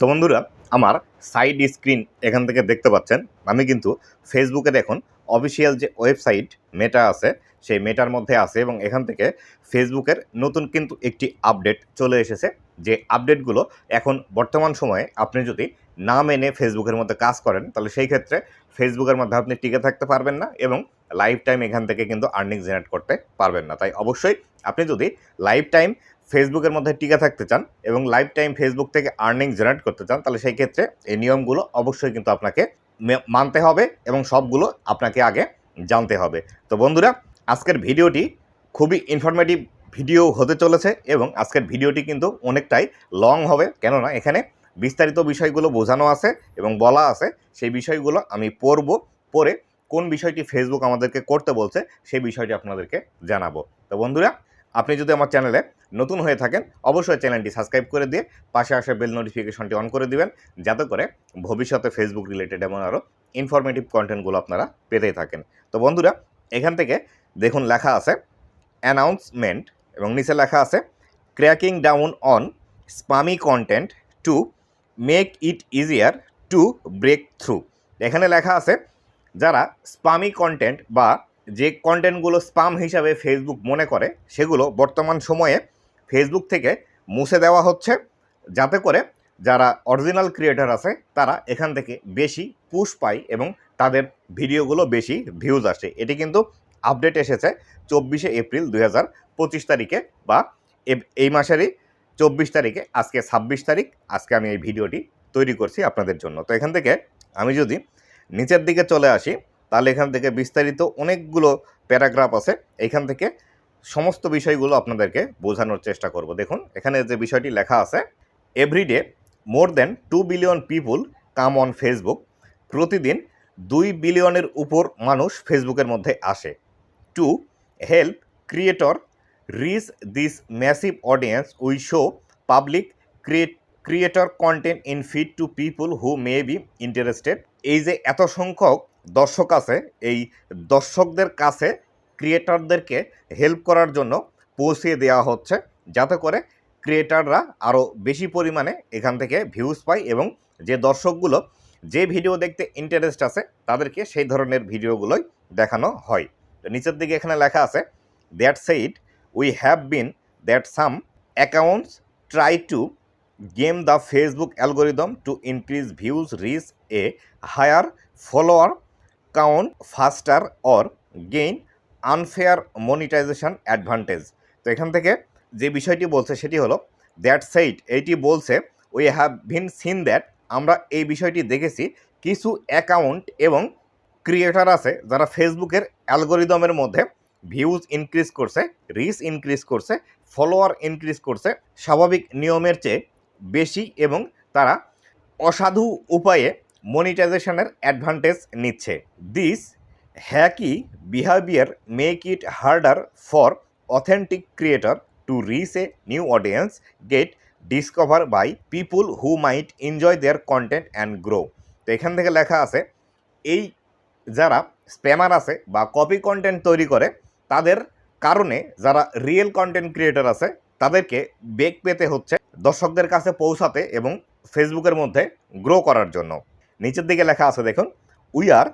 তো বন্ধুরা, আমার সাইড স্ক্রিন এখান থেকে দেখতে পাচ্ছেন, আমি কিন্তু ফেসবুকের এখন অফিসিয়াল যে ওয়েবসাইট মেটা আছে, সেই মেটার মধ্যে আছে এবং এখান থেকে ফেসবুকের নতুন কিন্তু একটি আপডেট চলে এসেছে। যে আপডেটগুলো এখন বর্তমান সময়ে আপনি যদি না মেনে ফেসবুকের মধ্যে কাজ করেন, তাহলে সেই ক্ষেত্রে ফেসবুকের মধ্যে আপনি টিকে থাকতে পারবেন না এবং লাইফ টাইম এখান থেকে কিন্তু আর্নিং জেনারেট করতে পারবেন না। তাই অবশ্যই আপনি যদি লাইফ টাইম ফেসবুকের মধ্যে টিকে থাকতে চান এবং লাইফ টাইম ফেসবুক থেকে আর্নিং জেনারেট করতে চান, তাহলে সেই ক্ষেত্রে এই নিয়মগুলো অবশ্যই কিন্তু আপনাকে মানতে হবে এবং সবগুলো আপনাকে আগে জানতে হবে। তো বন্ধুরা, আজকের ভিডিওটি খুবই ইনফরমেটিভ ভিডিও হতে চলেছে এবং আজকের ভিডিওটি কিন্তু অনেকটাই লং হবে। কেননা এখানে বিস্তারিত বিষয়গুলো বোঝানো আছে এবং বলা আছে, সেই বিষয়গুলো আমি পড়ব, পড়ে কোন বিষয়টি ফেসবুক আমাদেরকে করতে বলছে, সেই বিষয়টি আপনাদেরকে জানাব। তো বন্ধুরা আপনি যদি আমার চ্যানেলে নতুন হয়ে থাকেন, অবশ্যই চ্যানেলটি সাবস্ক্রাইব করে দিয়ে পাশে আসা বেল নোটিফিকেশনটি অন করে দিবেন, যাতে করে ভবিষ্যতে ফেসবুক রিলেটেড এমন আরও ইনফরমেটিভ কন্টেন্টগুলো আপনারা পেতেই থাকেন। তো বন্ধুরা, এখান থেকে দেখুন লেখা আছে অ্যানাউন্সমেন্ট এবং নিচে লেখা আছে cracking down on spammy content to make it easier to break through এখানে লেখা আছে, যারা স্পামি কন্টেন্ট বা যে কন্টেন্টগুলো স্পাম হিসাবে ফেসবুক মনে করে, সেগুলো বর্তমান সময়ে ফেসবুক থেকে মুছে দেওয়া হচ্ছে। যাতে করে যারা অরিজিনাল ক্রিয়েটার আছে, তারা এখান থেকে বেশি পুশ পায় এবং তাদের ভিডিওগুলো বেশি ভিউজ আসে। এটি কিন্তু আপডেট এসেছে চব্বিশে এপ্রিল দুই পঁচিশ তারিখে বা এই মাসেরই চব্বিশ তারিখে, আজকে ছাব্বিশ তারিখ, আজকে আমি এই ভিডিওটি তৈরি করছি আপনাদের জন্য। তো এখান থেকে আমি যদি নিচের দিকে চলে আসি তাহলে এখান থেকে বিস্তারিত অনেকগুলো প্যারাগ্রাফ আছে। এখান থেকে সমস্ত বিষয়গুলো আপনাদেরকে বোঝানোর চেষ্টা করব। দেখুন, এখানে যে বিষয়টি লেখা আছে every day more than two billion people come on Facebook প্রতিদিন দুই বিলিয়নের উপর মানুষ ফেসবুকের মধ্যে আসে। To help creator reach this massive audience we show public create creator content in feed to people who may be interested এই যে এত সংখ্যক দর্শক আছে, এই দর্শকদের কাছে ক্রিয়েটারদেরকে হেল্প করার জন্য পৌঁছিয়ে দেওয়া হচ্ছে, যাতে করে ক্রিয়েটাররা আরও বেশি পরিমাণে এখান থেকে ভিউজ পায় এবং যে দর্শকগুলো যে ভিডিও দেখতে ইন্টারেস্ট আছে, তাদেরকে সেই ধরনের ভিডিওগুলোই দেখানো হয়। তো নিচের দিকে এখানে লেখা আছে that said we have been that some accounts try to game the Facebook algorithm to increase views reach a higher follower count faster or gain unfair monetisation advantage তো এখান থেকে যে বিষয়টি বলছে সেটি হলো দ্যাট সেইট এইটি বলছে we have been seen that আমরা এই বিষয়টি দেখেছি, কিছু অ্যাকাউন্ট এবং ক্রিয়েটার আছে যারা ফেসবুকের অ্যালগোরিদমের মধ্যে ভিউজ ইনক্রিজ করছে রিচ ইনক্রিজ করছে ফলোয়ার ইনক্রিজ করছে, স্বাভাবিক নিয়মের চেয়ে বেশি এবং তারা অসাধু উপায়ে মনিটাইজেশনের অ্যাডভান্টেজ নিচ্ছে। This hacky behaviour make it harder for authentic creator to reach a new audience, get discover by people who might enjoy their content and grow. তো এখান থেকে লেখা আছে, এই যারা স্প্যামার আছে বা কপি কন্টেন্ট তৈরি করে, তাদের কারণে যারা রিয়েল কন্টেন্ট ক্রিয়েটর আছে, তাদেরকে বেগ পেতে হচ্ছে দর্শকদের কাছে পৌঁছাতে এবং ফেসবুকের মধ্যে গ্রো করার জন্য। নিচের দিকে লেখা আছে দেখুন we are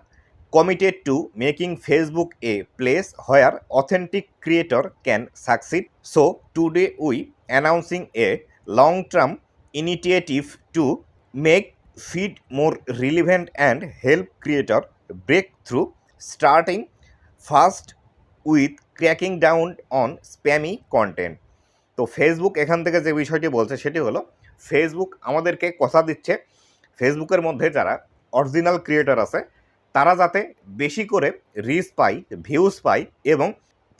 committed to making Facebook a place where authentic creator can succeed so today we announcing a long term initiative to make feed more relevant and help creator break through starting first with cracking down on spammy content তো Facebook এখান থেকে যে বিষয়টি বলছে, সেটি হলো Facebook আমাদেরকে কথা দিচ্ছে ফেসবুকের মধ্যে যারা অরিজিনাল ক্রিয়েটার আছে, তারা যাতে বেশি করে রিচ পায় ভিউজ পায় এবং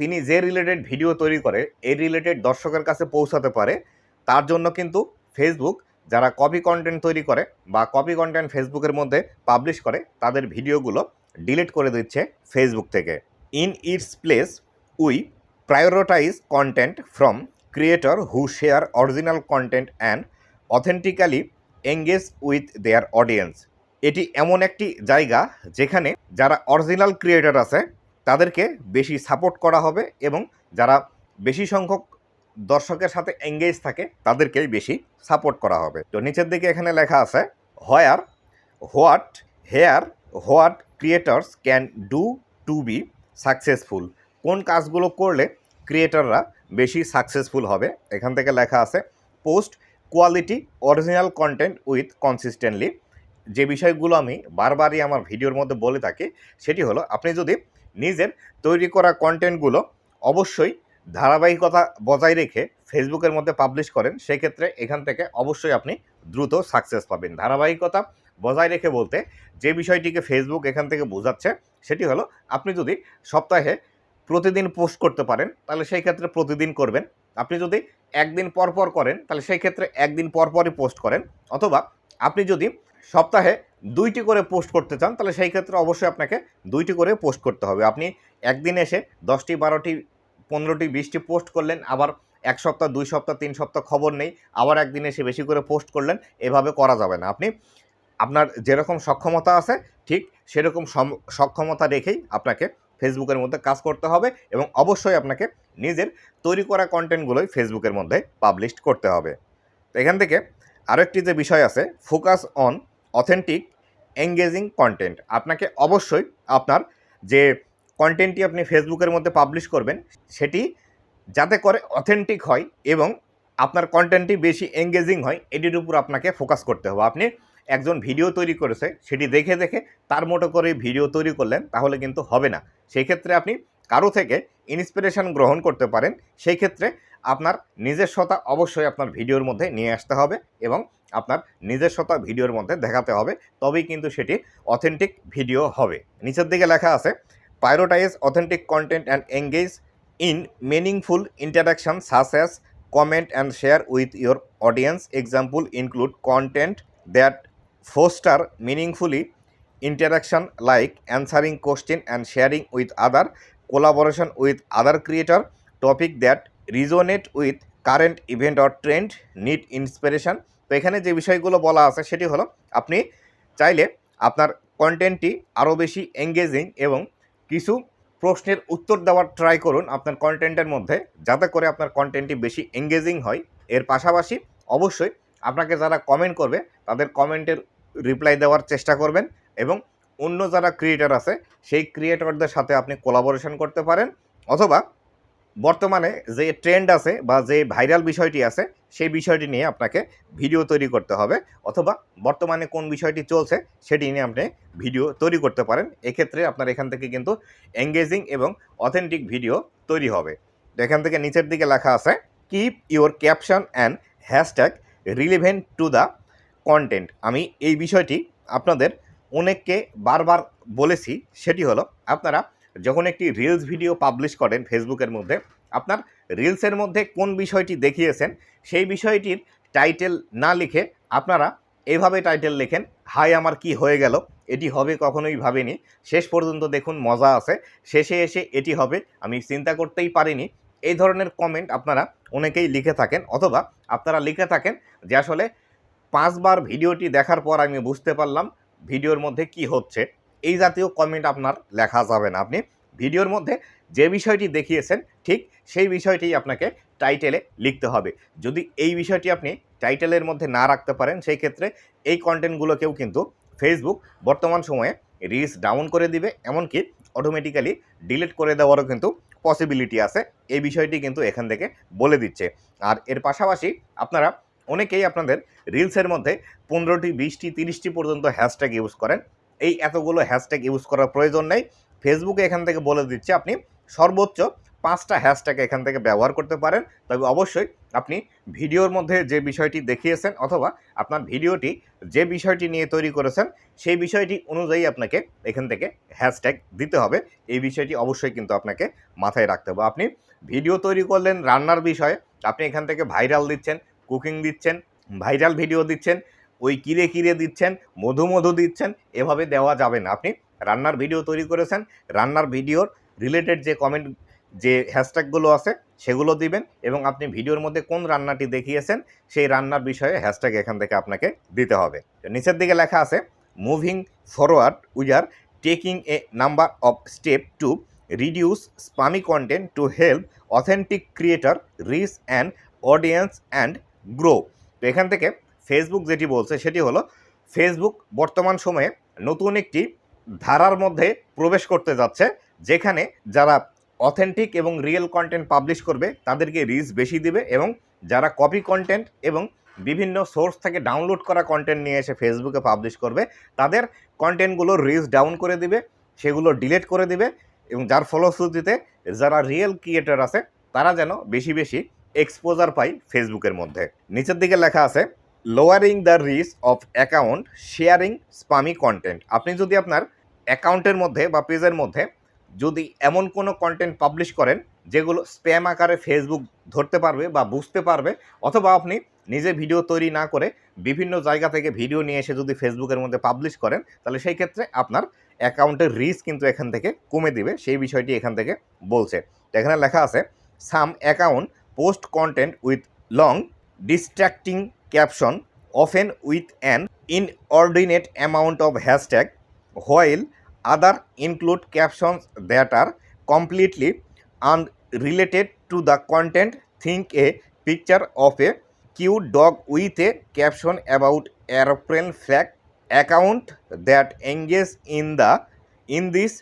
তিনি যে রিলেটেড ভিডিও তৈরি করে, এই রিলেটেড দর্শকের কাছে পৌঁছাতে পারে, তার জন্য কিন্তু ফেসবুক যারা কপি কন্টেন্ট তৈরি করে বা কপি কন্টেন্ট ফেসবুকের মধ্যে পাবলিশ করে, তাদের ভিডিওগুলো ডিলিট করে দিচ্ছে ফেসবুক থেকে। In its place we prioritise content from creator who share original content and authentically engage with their audience এটি এমন একটি জায়গা যেখানে যারা অরিজিনাল ক্রিয়েটার আছে, তাদেরকে বেশি সাপোর্ট করা হবে এবং যারা বেশি সংখ্যক দর্শকের সাথে এঙ্গেজ থাকে, তাদেরকেই বেশি সাপোর্ট করা হবে। তো নিচের দিকে এখানে লেখা আছে where what here what creators can do to be successful কোন কাজগুলো করলে ক্রিয়েটাররা বেশি সাকসেসফুল হবে? এখান থেকে লেখা আছে post quality original content with consistently যে বিষয়গুলো আমি বারবারই আমার ভিডিওর মধ্যে বলে থাকি, সেটি হলো আপনি যদি নিজের তৈরি করা কন্টেন্টগুলো অবশ্যই ধারাবাহিকতা বজায় রেখে ফেসবুকের মধ্যে পাবলিশ করেন, সেক্ষেত্রে এখান থেকে অবশ্যই আপনি দ্রুত সাকসেস পাবেন। ধারাবাহিকতা বজায় রেখে বলতে যে বিষয়টিকে ফেসবুক এখান থেকে বোঝাচ্ছে, সেটি হলো আপনি যদি সপ্তাহে প্রতিদিন পোস্ট করতে পারেন, তাহলে সেই ক্ষেত্রে প্রতিদিন করবেন। আপনি যদি একদিন পর পর করেন, তাহলে সেই ক্ষেত্রে একদিন পর পরই পোস্ট করেন। অথবা আপনি যদি সপ্তাহে দুইটি করে পোস্ট করতে চান, তাহলে সেই ক্ষেত্রে অবশ্যই আপনাকে দুইটি করে পোস্ট করতে হবে। আপনি একদিন এসে দশটি, বারোটি, পনেরোটি, বিশটি পোস্ট করলেন, আবার এক সপ্তাহ, দুই সপ্তাহ, তিন সপ্তাহ খবর নেই, আবার একদিন এসে বেশি করে পোস্ট করলেন, এভাবে করা যাবে না। আপনি আপনার যেরকম সক্ষমতা আছে, ঠিক সেরকম সক্ষমতা রেখেই আপনাকে ফেসবুকের মধ্যে কাজ করতে হবে এবং অবশ্যই আপনাকে নিজের তৈরি করা কন্টেন্টগুলোই ফেসবুকের মধ্যে পাবলিশ করতে হবে। তো এখান থেকে আরেকটি যে বিষয় আছে focus on authentic engaging content আপনাকে অবশ্যই আপনার যে কন্টেন্টটি আপনি ফেসবুকের মধ্যে পাবলিশ করবেন, সেটি যাতে করে অথেন্টিক হয় এবং আপনার কন্টেন্টটি বেশি এঙ্গেজিং হয়, এটির উপর আপনাকে ফোকাস করতে হবে। আপনি একজন ভিডিও তৈরি করেছে, সেটি দেখে দেখে তার মতো করে ভিডিও তৈরি করলেন, তাহলে কিন্তু হবে না। সেই ক্ষেত্রে আপনি কারও থেকে ইন্সপিরেশন গ্রহণ করতে পারেন সেই ক্ষেত্রে আপনার নিজস্বতা অবশ্যই আপনার ভিডিওর মধ্যে নিয়ে আসতে হবে এবং আপনার নিজস্বতা ভিডিওর মধ্যে দেখাতে হবে, তবেই কিন্তু সেটি অথেন্টিক ভিডিও হবে। নিচের দিকে লেখা আছে prioritise authentic content and engage in meaningful interaction such as comment and share with your audience example include content that foster meaningfully interaction like answering question and sharing with other collaboration with other creator topic that resonate with current event or trend need inspiration তো এখানে যে বিষয়গুলো বলা আছে সেটি হলো আপনি চাইলে আপনার কন্টেন্টটি আরও বেশি এঙ্গেজিং এবং কিছু প্রশ্নের উত্তর দেওয়ার ট্রাই করুন আপনার কন্টেন্টের মধ্যে যাতে করে আপনার কন্টেন্টটি বেশি এঙ্গেজিং হয় এর পাশাপাশি অবশ্যই আপনাকে যারা কমেন্ট করবে, তাদের কমেন্টের রিপ্লাই দেওয়ার চেষ্টা করবেন এবং অন্য যারা ক্রিয়েটার আছে, সেই ক্রিয়েটরদের সাথে আপনি কোলাবোরেশন করতে পারেন। অথবা বর্তমানে যে ট্রেন্ড আছে বা যে ভাইরাল বিষয়টি আছে, সেই বিষয়টি নিয়ে আপনাকে ভিডিও তৈরি করতে হবে। অথবা বর্তমানে কোন বিষয়টি চলছে, সেটি নিয়ে আপনি ভিডিও তৈরি করতে পারেন। এক্ষেত্রে আপনার এখান থেকে কিন্তু এঙ্গেজিং এবং অথেন্টিক ভিডিও তৈরি হবে। এখান থেকে নিচের দিকে লেখা আছে keep your caption and hashtag relevant to the content আমি এই বিষয়টি আপনাদের অনেককে বারবার বলেছি, সেটি হলো আপনারা যখন একটি রিলস ভিডিও পাবলিশ করেন ফেসবুকের মধ্যে, আপনার রিলসের মধ্যে কোন বিষয়টি দেখিয়েছেন, সেই বিষয়টির টাইটেল না লিখে আপনারা এভাবে টাইটেল লেখেন, হাই, আমার কি হয়ে গেল? এটি হবে কখনোই ভাবিনি। শেষ পর্যন্ত দেখুন, মজা আছে। শেষে এসে এটি হবে। আমি চিন্তা করতেই পারিনি এই ধরনের কমেন্ট আপনারা অনেকেই লিখে থাকেন অথবা আপনারা লিখে থাকেন যে আসলে পাঁচবার ভিডিওটি দেখার পর আমি বুঝতে পারলাম ভিডিওর মধ্যে কি হচ্ছে। এই জাতীয় কমেন্ট আপনার লেখা যাবে না। আপনি ভিডিওর মধ্যে যে বিষয়টি দেখিয়েছেন, ঠিক সেই বিষয়টি আপনাকে টাইটেলে লিখতে হবে। যদি এই বিষয়টি আপনি টাইটেলের মধ্যে না রাখতে পারেন, সেই ক্ষেত্রে এই কন্টেন্টগুলোকেও কিন্তু ফেসবুক বর্তমান সময়ে রিলস ডাউন করে দিবে। এমনকি অটোমেটিক্যালি ডিলিট করে দেওয়ারও কিন্তু পসিবিলিটি আছে। এই বিষয়টি কিন্তু এখান থেকে বলে দিচ্ছে। আর এর পাশাপাশি আপনারা অনেকেই আপনাদের রিলসের মধ্যে পনেরোটি, বিশটি, তিরিশটি পর্যন্ত হ্যাশট্যাগ ইউজ করেন। এই এতগুলো হ্যাশট্যাগ ইউজ করার প্রয়োজন নেই। ফেসবুকে এখান থেকে বলে দিচ্ছে আপনি সর্বোচ্চ পাঁচটা হ্যাশট্যাগ এখান থেকে ব্যবহার করতে পারেন। তবে অবশ্যই আপনি ভিডিওর মধ্যে যে বিষয়টি দেখিয়েছেন অথবা আপনার ভিডিওটি যে বিষয়টি নিয়ে তৈরি করেছেন, সেই বিষয়টি অনুযায়ী আপনাকে এখান থেকে হ্যাশট্যাগ দিতে হবে। এই বিষয়টি অবশ্যই কিন্তু আপনাকে মাথায় রাখতে হবে। আপনি ভিডিও তৈরি করলেন রান্নার বিষয়ে, আপনি এখান থেকে ভাইরাল দিচ্ছেন কুকিং দিচ্ছেন ভাইরাল ভিডিও দিচ্ছেন, ওই কিরে কিরে দিচ্ছেন, মধু মধু দিচ্ছেন, এভাবে দেওয়া যাবে না। আপনি রান্নার ভিডিও তৈরি করেছেন, রান্নার ভিডিওর রিলেটেড যে কমেন্ট যে হ্যাশট্যাগুলো আছে, সেগুলো দিবেন এবং আপনি ভিডিওর মধ্যে কোন রান্নাটি দেখিয়েছেন, সেই রান্নার বিষয়ে হ্যাশট্যাগ এখান থেকে আপনাকে দিতে হবে। নিচের দিকে লেখা আছে moving forward are taking a number of step to reduce spammy content to help authentic creator reach and audience and grow তো এখান থেকে ফেসবুক যেটি বলছে, সেটি হলো ফেসবুক বর্তমান সময়ে নতুন একটি ধারার মধ্যে প্রবেশ করতে যাচ্ছে, যেখানে যারা অথেন্টিক এবং রিয়েল কন্টেন্ট পাবলিশ করবে, তাদেরকে রিচ বেশি দিবে এবং যারা কপি কন্টেন্ট এবং বিভিন্ন সোর্স থেকে ডাউনলোড করা কন্টেন্ট নিয়ে এসে ফেসবুকে পাবলিশ করবে, তাদের কন্টেন্টগুলো রিচ ডাউন করে দিবে, সেগুলো ডিলিট করে দিবে এবং যার ফলশ্রুতিতে যারা রিয়েল ক্রিয়েটার আছে, তারা যেন বেশি বেশি এক্সপোজার পায় ফেসবুকের মধ্যে। নিচের দিকে লেখা আছে lowering the reach of account sharing spammy content আপনি যদি আপনার অ্যাকাউন্টের মধ্যে বা পেজের মধ্যে যদি এমন কোনো কন্টেন্ট পাবলিশ করেন, যেগুলো স্প্যাম আকারে ফেসবুক ধরতে পারবে বা বুঝতে পারবে, অথবা আপনি নিজে ভিডিও তৈরি না করে বিভিন্ন জায়গা থেকে ভিডিও নিয়ে এসে যদি ফেসবুকের মধ্যে পাবলিশ করেন, তাহলে সেই ক্ষেত্রে আপনার অ্যাকাউন্টের রিস্ক কিন্তু এখান থেকে কমে দিবে, সেই বিষয়টি এখান থেকে বলছে। তো এখানে লেখা আছে some account post content with long distracting caption often with an inordinate amount of hashtag while other include captions that are completely unrelated to the content think a picture of a cute dog with a caption about aeroplane flag account that engage in the in this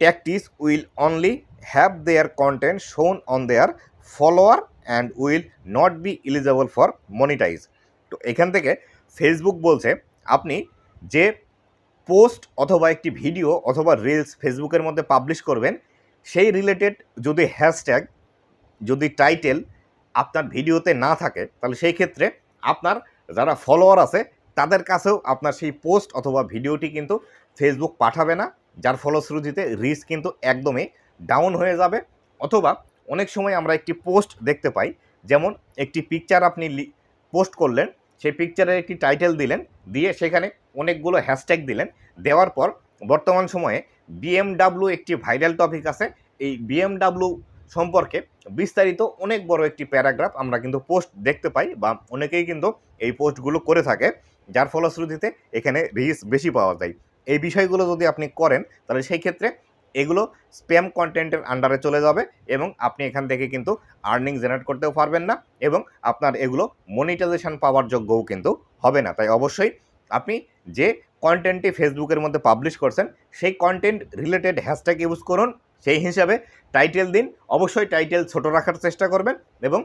tactics will only have their content shown on their follower and will not be eligible for monetize তো এখান থেকে Facebook বলছে, আপনি যে post অথবা একটি video অথবা reels ফেসবুকের মধ্যে পাবলিশ করবেন, সেই রিলেটেড যদি হ্যাশট্যাগ যদি টাইটেল আপনার ভিডিওতে না থাকে, তাহলে সেই ক্ষেত্রে আপনার যারা ফলোয়ার আছে, তাদের কাছেও আপনার সেই পোস্ট অথবা ভিডিওটি কিন্তু ফেসবুক পাঠাবে না, যার ফলশ্রুতিতে রিচ কিন্তু একদমই ডাউন হয়ে যাবে। অথবা অনেক সময় আমরা একটি পোস্ট দেখতে পাই, যেমন একটি পিকচার আপনি পোস্ট করলেন সেই পিকচারের একটি টাইটেল দিলেন, দিয়ে সেখানে অনেকগুলো হ্যাশট্যাগ দিলেন। দেওয়ার পর বর্তমান সময়ে বিএমডাব্লিউ একটি ভাইরাল টপিক আছে। এই বিএমডাব্লিউ সম্পর্কে বিস্তারিত অনেক বড় একটি প্যারাগ্রাফ আমরা কিন্তু পোস্ট দেখতে পাই বা অনেকেই কিন্তু এই পোস্টগুলো করে থাকে, যার ফলশ্রুতিতে এখানে রিচ বেশি পাওয়া যায়। এই বিষয়গুলো যদি আপনি করেন, তাহলে সেই ক্ষেত্রে এগুলো স্প্যাম কন্টেন্টের আন্ডারে চলে যাবে এবং আপনি এখান থেকে কিন্তু আর্নিং জেনারেট করতেও পারবেন না এবং আপনার এগুলো মনিটাইজেশন পাওয়ার যোগ্যও কিন্তু হবে না। তাই অবশ্যই আপনি যে কন্টেন্টটি ফেসবুকের মধ্যে পাবলিশ করছেন, সেই কন্টেন্ট রিলেটেড হ্যাশট্যাগ ইউজ করুন। সেই হিসাবে টাইটেল দিন। অবশ্যই টাইটেল ছোট রাখার চেষ্টা করবেন এবং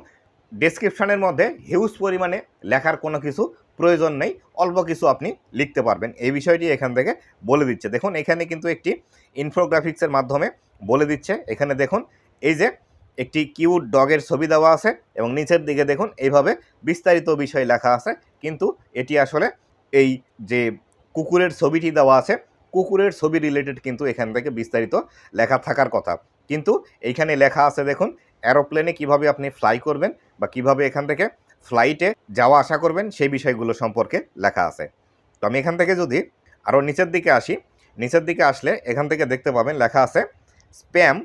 ডেসক্রিপশনের মধ্যে হিউজ পরিমাণে লেখার কোনো কিছু প্রয়োজন নেই। অল্প কিছু আপনি লিখতে পারবেন। এই বিষয়টি এখান থেকে বলে দিচ্ছে। দেখুন, এখানে কিন্তু একটি ইনফোগ্রাফিক্সের মাধ্যমে বলে দিচ্ছে। এখানে দেখুন, এই যে একটি কিউট ডগের ছবি দেওয়া আছে এবং নিচের দিকে দেখুন, এইভাবে বিস্তারিত বিষয় লেখা আছে। কিন্তু এটি আসলে এই যে কুকুরের ছবিটি দেওয়া আছে, কুকুরের ছবি রিলেটেড কিন্তু এখান থেকে বিস্তারিত লেখা থাকার কথা। কিন্তু এইখানে লেখা আছে, দেখুন অ্যারোপ্লেনে কীভাবে আপনি ফ্লাই করবেন বা কীভাবে এখান থেকে ফ্লাইটে যাওয়া আসা করবেন, সেই বিষয়গুলো সম্পর্কে লেখা আছে। তো আমি এখান থেকে যদি আরও নিচের দিকে আসি, নিচের দিকে আসলে এখান থেকে দেখতে পাবেন লেখা আছে spam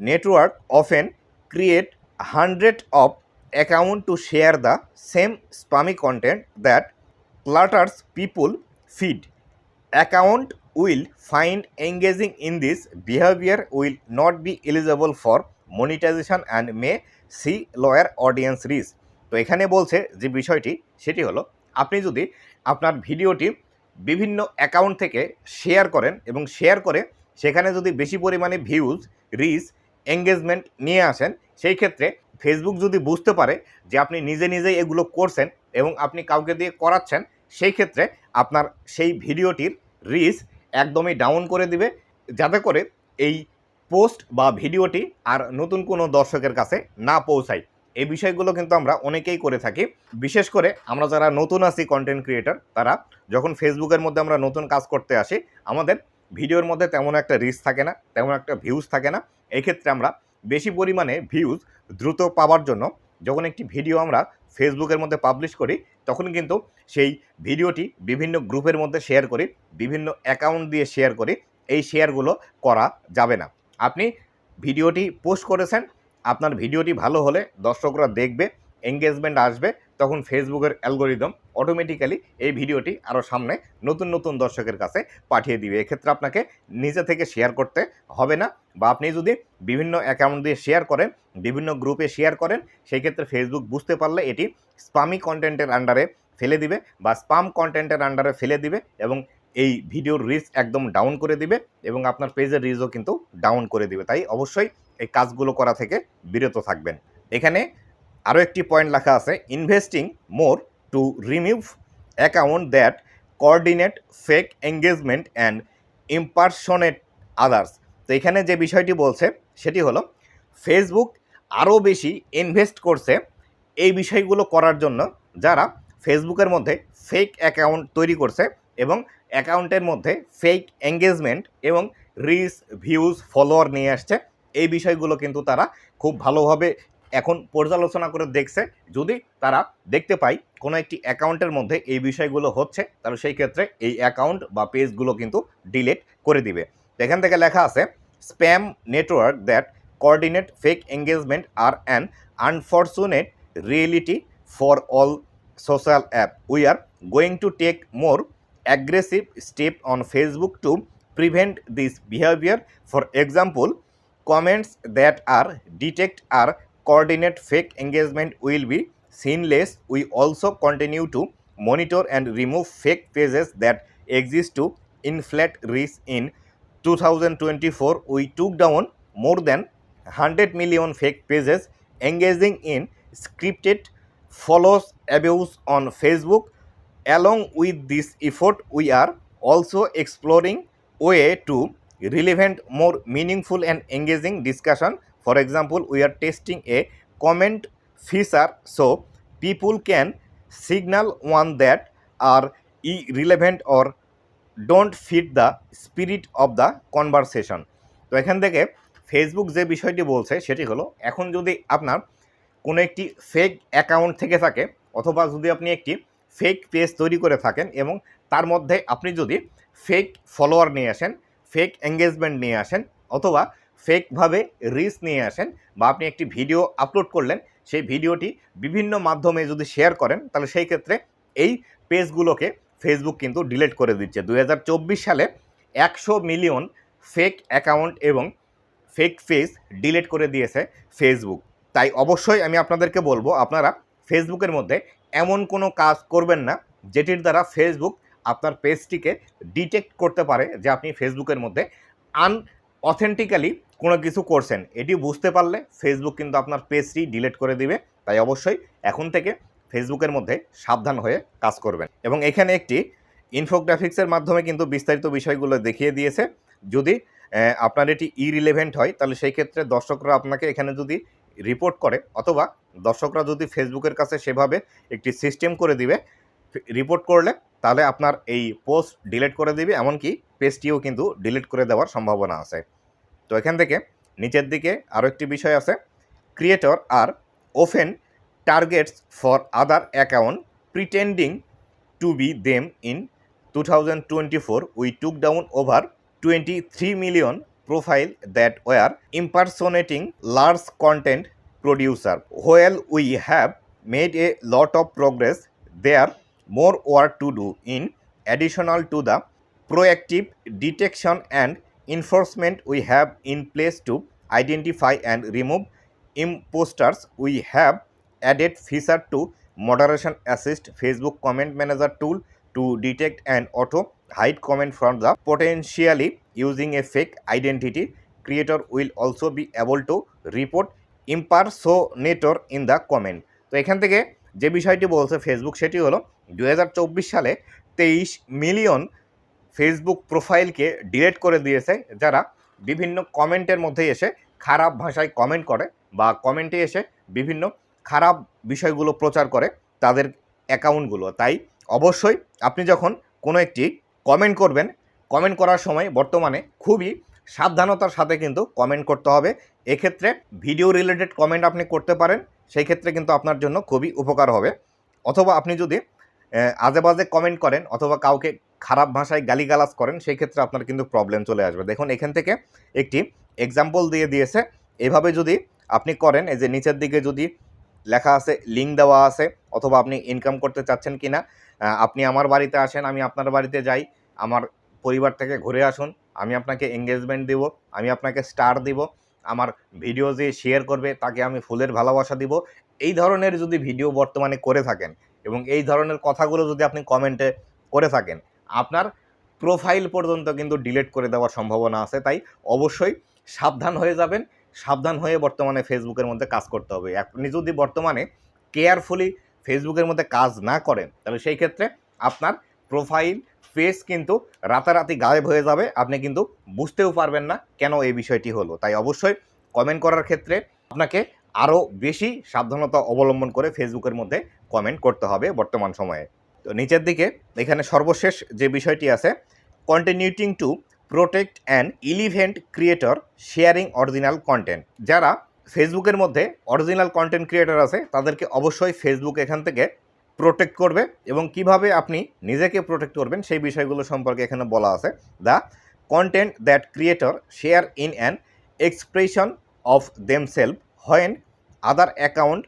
network often create hundred of account to share the same spammy content that clutters people feed account will find engaging in this behaviour will not be eligible for monetization and may see lower audience reach তো এখানে বলছে যে বিষয়টি, সেটি হলো, আপনি যদি আপনার ভিডিওটি বিভিন্ন অ্যাকাউন্ট থেকে শেয়ার করেন এবং শেয়ার করে সেখানে যদি বেশি পরিমাণে ভিউজ, রিচ, এঙ্গেজমেন্ট নিয়ে আসেন, সেই ক্ষেত্রে ফেসবুক যদি বুঝতে পারে যে আপনি নিজে নিজেই এগুলো করছেন এবং আপনি কাউকে দিয়ে করাচ্ছেন, সেই ক্ষেত্রে আপনার সেই ভিডিওটির রিচ একদমই ডাউন করে দিবে, যাতে করে এই পোস্ট বা ভিডিওটি আর নতুন কোনো দর্শকের কাছে না পৌঁছায়। এই বিষয়গুলো কিন্তু আমরা অনেকেই করে থাকি। বিশেষ করে আমরা যারা নতুন আছি কন্টেন্ট ক্রিয়েটর তারা যখন ফেসবুকের মধ্যে আমরা নতুন কাজ করতে আসি, আমাদের ভিডিওর মধ্যে তেমন একটা রিচ থাকে না, তেমন একটা ভিউজ থাকে না। এক্ষেত্রে আমরা বেশি পরিমাণে ভিউজ দ্রুত পাওয়ার জন্য যখন একটি ভিডিও আমরা ফেসবুকের মধ্যে পাবলিশ করি, তখন কিন্তু সেই ভিডিওটি বিভিন্ন গ্রুপের মধ্যে শেয়ার করি, বিভিন্ন অ্যাকাউন্ট দিয়ে শেয়ার করি। এই শেয়ারগুলো করা যাবে না। আপনি ভিডিওটি পোস্ট করেছেন, আপনার ভিডিওটি ভালো হলে দর্শকরা দেখবে এঙ্গেজমেন্ট আসবে, তখন ফেসবুকের অ্যালগোরিদম অটোমেটিক্যালি এই ভিডিওটি আরও সামনে নতুন নতুন দর্শকের কাছে পাঠিয়ে দিবে। এক্ষেত্রে আপনাকে নিজে থেকে শেয়ার করতে হবে না বা আপনি যদি বিভিন্ন অ্যাকাউন্ট দিয়ে শেয়ার করেন, বিভিন্ন গ্রুপে শেয়ার করেন সেই ক্ষেত্রে ফেসবুক বুঝতে পারলে এটি স্পামি কন্টেন্টের আন্ডারে ফেলে দিবে বা স্পাম কন্টেন্টের আন্ডারে ফেলে দিবে এবং এই ভিডিওর রিচ একদম ডাউন করে দিবে এবং আপনার পেজের রিচও কিন্তু ডাউন করে দিবে। তাই অবশ্যই এই কাজগুলো করা থেকে বিরত থাকবেন। এখানে আরও একটি পয়েন্ট লেখা আছে investing more to remove account that coordinate fake engagement and impersonate others তো এখানে যে বিষয়টি বলছে, সেটি হলো ফেসবুক আরও বেশি ইনভেস্ট করছে এই বিষয়গুলো করার জন্য, যারা ফেসবুকের মধ্যে ফেক অ্যাকাউন্ট তৈরি করছে এবং অ্যাকাউন্টের মধ্যে ফেক এঙ্গেজমেন্ট এবং রিস ভিউজ ফলোয়ার নিয়ে আসছে। এই বিষয়গুলো কিন্তু তারা খুব ভালোভাবে এখন পর্যালোচনা করে দেখছে। যদি তারা দেখতে পায় কোনো একটি অ্যাকাউন্টের মধ্যে এই বিষয়গুলো হচ্ছে, তাহলে সেই ক্ষেত্রে এই অ্যাকাউন্ট বা পেজগুলো কিন্তু ডিলিট করে দিবে। এখান থেকে লেখা আছে spam network that coordinate fake engagement are an unfortunate reality for all social app. We are going to take more aggressive step on Facebook to prevent this behavior. For example, comments that are detect are coordinate fake engagement will be seen less. We also continue to monitor and remove fake pages that exist to inflate risk in 2024 we took down more than 100 million fake pages engaging in scripted follows abuse on Facebook. Along with this effort we are also exploring way to relevant more meaningful and engaging discussion for example we are testing a comment feature so people can signal one that are irrelevant or don't fit the spirit of the conversation তো এখান থেকে Facebook যে বিষয়টি বলছে, সেটি হলো এখন যদি আপনার কোনো একটি ফেক অ্যাকাউন্ট থেকে থাকে, অথবা যদি আপনি একটি ফেক পেজ তৈরি করে থাকেন এবং তার মধ্যে আপনি যদি ফেক ফলোয়ার নিয়ে আসেন ফেক এঙ্গেজমেন্ট নিয়ে আসেন অথবা ফেকভাবে রিচ নিয়ে আসেন বা আপনি একটি ভিডিও আপলোড করলেন, সেই ভিডিওটি বিভিন্ন মাধ্যমে যদি শেয়ার করেন, তাহলে সেই ক্ষেত্রে এই পেজগুলোকে ফেসবুক কিন্তু ডিলিট করে দিচ্ছে। দু হাজার চব্বিশ সালে একশো মিলিয়ন ফেক অ্যাকাউন্ট এবং ফেক পেজ ডিলিট করে দিয়েছে ফেসবুক তাই অবশ্যই আমি আপনাদেরকে বলব, আপনারা ফেসবুকের মধ্যে এমন কোনো কাজ করবেন না, যেটির দ্বারা ফেসবুক আপনার পেজটিকে ডিটেক্ট করতে পারে যে আপনি ফেসবুকের মধ্যে আন অথেন্টিক্যালি কোনো কিছু করছেন। এটি বুঝতে পারলে ফেসবুক কিন্তু আপনার পেজটি ডিলিট করে দিবে। তাই অবশ্যই এখন থেকে ফেসবুকের মধ্যে সাবধান হয়ে কাজ করবেন। এবং এখানে একটি ইনফোগ্রাফিক্সের মাধ্যমে কিন্তু বিস্তারিত বিষয়গুলো দেখিয়ে দিয়েছে। যদি আপনার এটি ইরিলেভেন্ট হয়, তাহলে সেই ক্ষেত্রে দর্শকরা আপনাকে এখানে যদি রিপোর্ট করে, অথবা দর্শকরা যদি ফেসবুকের কাছে সেভাবে একটি সিস্টেম করে দিবে রিপোর্ট করলে তাহলে আপনার এই পোস্ট ডিলিট করে দিবে, এমনকি পেজটিও কিন্তু ডিলিট করে দেওয়ার সম্ভাবনা আছে। তো এখান থেকে নিচের দিকে আরও একটি বিষয় আছে creator are often targets for other account pretending to be them in 2024 we took down over 23 million profile that were impersonating large content producer. While we have made a lot of progress there more work to do in additional to the proactive detection and enforcement we have in place to identify and remove imposters. We have added feature to moderation assist facebook comment manager tool to detect and auto hide comment from the potentially using a fake identity, creator will also be able to report impersonator in the comment. তো এখান থেকে যে বিষয়টি বলছে Facebook সেটি হলো দু হাজার চব্বিশ সালে তেইশ মিলিয়ন ফেসবুক প্রোফাইলকে ডিলিট করে দিয়েছে, যারা বিভিন্ন কমেন্টের মধ্যে এসে খারাপ ভাষায় কমেন্ট করে বা কমেন্টে এসে বিভিন্ন খারাপ বিষয়গুলো প্রচার করে তাদের অ্যাকাউন্টগুলো তাই অবশ্যই আপনি যখন কোনো একটি কমেন্ট করবেন কমেন্ট করার সময় বর্তমানে খুবই সাবধানতার সাথে কিন্তু কমেন্ট করতে হবে। এক্ষেত্রে ভিডিও রিলেটেড কমেন্ট আপনি করতে পারেন সেই ক্ষেত্রে কিন্তু আপনার জন্য খুবই উপকার হবে। অথবা আপনি যদি আজে বাজে কমেন্ট করেন অথবা কাউকে খারাপ ভাষায় গালিগালাজ করেন সেই ক্ষেত্রে আপনার কিন্তু প্রবলেম চলে আসবে। দেখুন, এখান থেকে একটি এক্সাম্পল দিয়ে দিয়েছে। এভাবে যদি আপনি করেন, এই যে নিচের দিকে যদি লেখা আছে লিঙ্ক দেওয়া আছে, অথবা আপনি ইনকাম করতে চাচ্ছেন কি না আপনি আমার বাড়িতে আসেন, আমি আপনার বাড়িতে যাই, আমার পরিবার থেকে ঘুরে আসুন। আমি আপনাকে এঙ্গেজমেন্ট দিব, আমি আপনাকে স্টার দিব, আমার ভিডিও যে শেয়ার করবে তাকে আমি ফুলের ভালোবাসা দিব। এই ধরনের যদি ভিডিও বর্তমানে করে থাকেন এবং এই ধরনের কথাগুলো যদি আপনি কমেন্টে করে থাকেন, আপনার প্রোফাইল পর্যন্ত কিন্তু ডিলিট করে দেওয়ার সম্ভাবনা আছে। তাই অবশ্যই সাবধান হয়ে যাবেন, সাবধান হয়ে বর্তমানে ফেসবুকের মধ্যে কাজ করতে হবে। আপনি যদি বর্তমানে কেয়ারফুলি ফেসবুকের মধ্যে কাজ না করেন, তাহলে সেই ক্ষেত্রে আপনার প্রোফাইল ফেস কিন্তু রাতারাতি গায়েব হয়ে যাবে। আপনি কিন্তু বুঝতেও পারবেন না কেন এই বিষয়টি হলো। তাই অবশ্যই কমেন্ট করার ক্ষেত্রে আপনাকে আরও বেশি সাবধানতা অবলম্বন করে ফেসবুকের মধ্যে কমেন্ট করতে হবে বর্তমান সময়ে। তো নিচের দিকে এখানে সর্বশেষ যে বিষয়টি আছে continuing to protect and elevate creator sharing original content যারা ফেসবুকের মধ্যে অরিজিনাল কন্টেন্ট ক্রিয়েটর আছে, তাদেরকে অবশ্যই ফেসবুক এখান থেকে প্রোটেক্ট করবে এবং কীভাবে আপনি নিজেকে প্রোটেক্ট করবেন সেই বিষয়গুলো সম্পর্কে এখানে বলা আছে। The content that creator share in an expression of them self when other account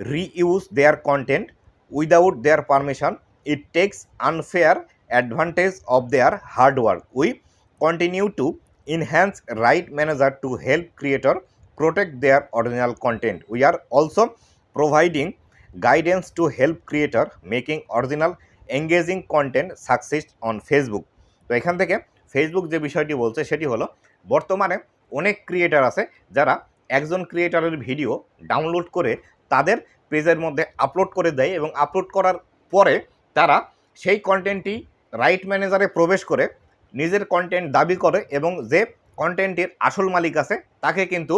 reuse their content without their permission it takes unfair advantage of their hard work we continue to enhance right manager to help creator protect their original content we are also providing guidance to help creator making original engaging content success on Facebook তো এখান থেকে Facebook যে বিষয়টি বলছে, সেটি হলো বর্তমানে অনেক ক্রিয়েটার আছে যারা একজন ক্রিয়েটারের ভিডিও ডাউনলোড করে তাদের পেজের মধ্যে আপলোড করে দেয় এবং আপলোড করার পরে তারা সেই কন্টেন্টটি রাইট ম্যানেজারে প্রবেশ করে, নিজের কন্টেন্ট দাবি করে এবং যে কন্টেন্টের আসল মালিক আছে তাকে কিন্তু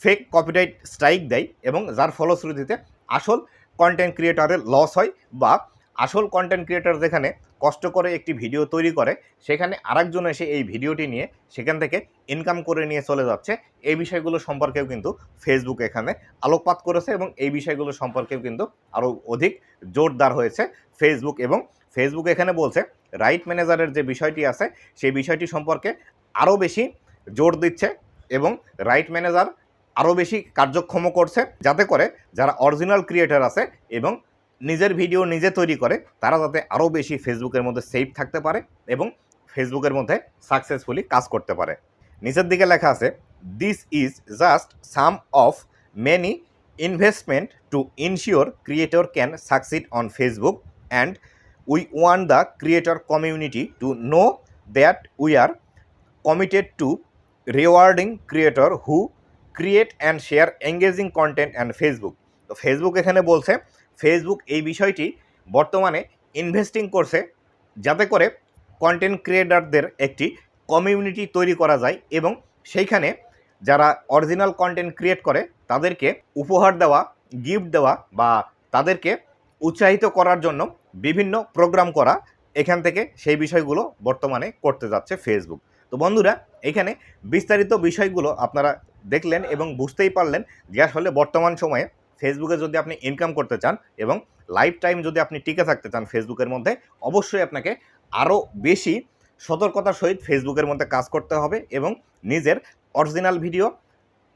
ফেক কপিরাইট স্ট্রাইক দেয় এবং যার ফলশ্রুতিতে আসল কন্টেন্ট ক্রিয়েটারের লস হয় বা আসল কন্টেন্ট ক্রিয়েটার যেখানে কষ্ট করে একটি ভিডিও তৈরি করে, সেখানে আরেকজন এসে এই ভিডিওটি নিয়ে সেখান থেকে ইনকাম করে নিয়ে চলে যাচ্ছে। এই বিষয়গুলো সম্পর্কেও কিন্তু ফেসবুক এখানে আলোকপাত করেছে এবং এই বিষয়গুলো সম্পর্কেও কিন্তু আরও অধিক জোরদার হয়েছে ফেসবুক এবং ফেসবুক এখানে বলছে রাইট ম্যানেজারের যে বিষয়টি আছে, সেই বিষয়টি সম্পর্কে আরও বেশি জোর দিচ্ছে এবং রাইট ম্যানেজার আরও বেশি কার্যক্ষম করছে, যাতে করে যারা অরিজিনাল ক্রিয়েটার আছে এবং নিজের ভিডিও নিজে তৈরি করে, তারা যাতে আরও বেশি ফেসবুকের মধ্যে সেফ থাকতে পারে এবং ফেসবুকের মধ্যে সাকসেসফুলি কাজ করতে পারে। নিচের দিকে লেখা আছে this is just some of many investment to ensure creator can succeed on Facebook and we want the creator community to know that we are committed to rewarding creator who create and share engaging content and Facebook তো Facebook এখানে বলছে Facebook এই বিষয়টি বর্তমানে investing করছে যাতে করে content ক্রিয়েটারদের একটি কমিউনিটি তৈরি করা যায় এবং সেইখানে যারা অরিজিনাল কন্টেন্ট ক্রিয়েট করে, তাদেরকে উপহার দেওয়া গিফট দেওয়া বা তাদেরকে উৎসাহিত করার জন্য বিভিন্ন প্রোগ্রাম করা এখান থেকে সেই বিষয়গুলো বর্তমানে করতে যাচ্ছে ফেসবুক তো বন্ধুরা, এখানে বিস্তারিত বিষয়গুলো আপনারা দেখলেন এবং বুঝতেই পারলেন যে আসলে বর্তমান সময়ে ফেসবুকে যদি আপনি ইনকাম করতে চান এবং লাইফ টাইম যদি আপনি টিকে থাকতে চান ফেসবুকের মধ্যে, অবশ্যই আপনাকে আরও বেশি সতর্কতার সহিত ফেসবুকের মধ্যে কাজ করতে হবে এবং নিজের অরিজিনাল ভিডিও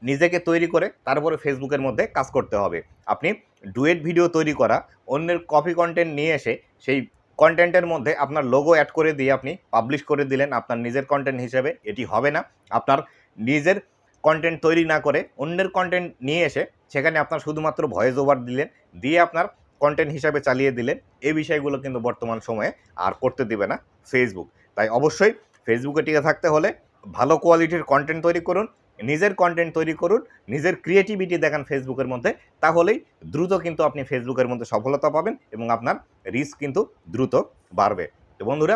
নিজেকে তৈরি করে তারপরে ফেসবুকের মধ্যে কাজ করতে হবে। আপনি ডুয়েট ভিডিও তৈরি করা, অন্যের কপি কন্টেন্ট নিয়ে এসে সেই কন্টেন্টের মধ্যে আপনার লোগো অ্যাড করে দিয়ে আপনি পাবলিশ করে দিলেন আপনার নিজের কন্টেন্ট হিসেবে, এটি হবে না। আপনার নিজের কন্টেন্ট তৈরি না করে অন্যের কন্টেন্ট নিয়ে এসে সেখানে আপনার শুধুমাত্র ভয়েস ওভার দিলেন, দিয়ে আপনার কন্টেন্ট হিসাবে চালিয়ে দিলেন এই বিষয়গুলো কিন্তু বর্তমান সময়ে আর করতে দিবে না ফেসবুক তাই অবশ্যই ফেসবুকে টিকে থাকতে হলে ভালো কোয়ালিটির কন্টেন্ট তৈরি করুন, নিজের কন্টেন্ট তৈরি করুন, নিজের ক্রিয়েটিভিটি দেখান ফেসবুকের মধ্যে, তাহলেই দ্রুত কিন্তু আপনি ফেসবুকের মধ্যে সফলতা পাবেন এবং আপনার রিস্ক কিন্তু দ্রুত বাড়বে। তো বন্ধুরা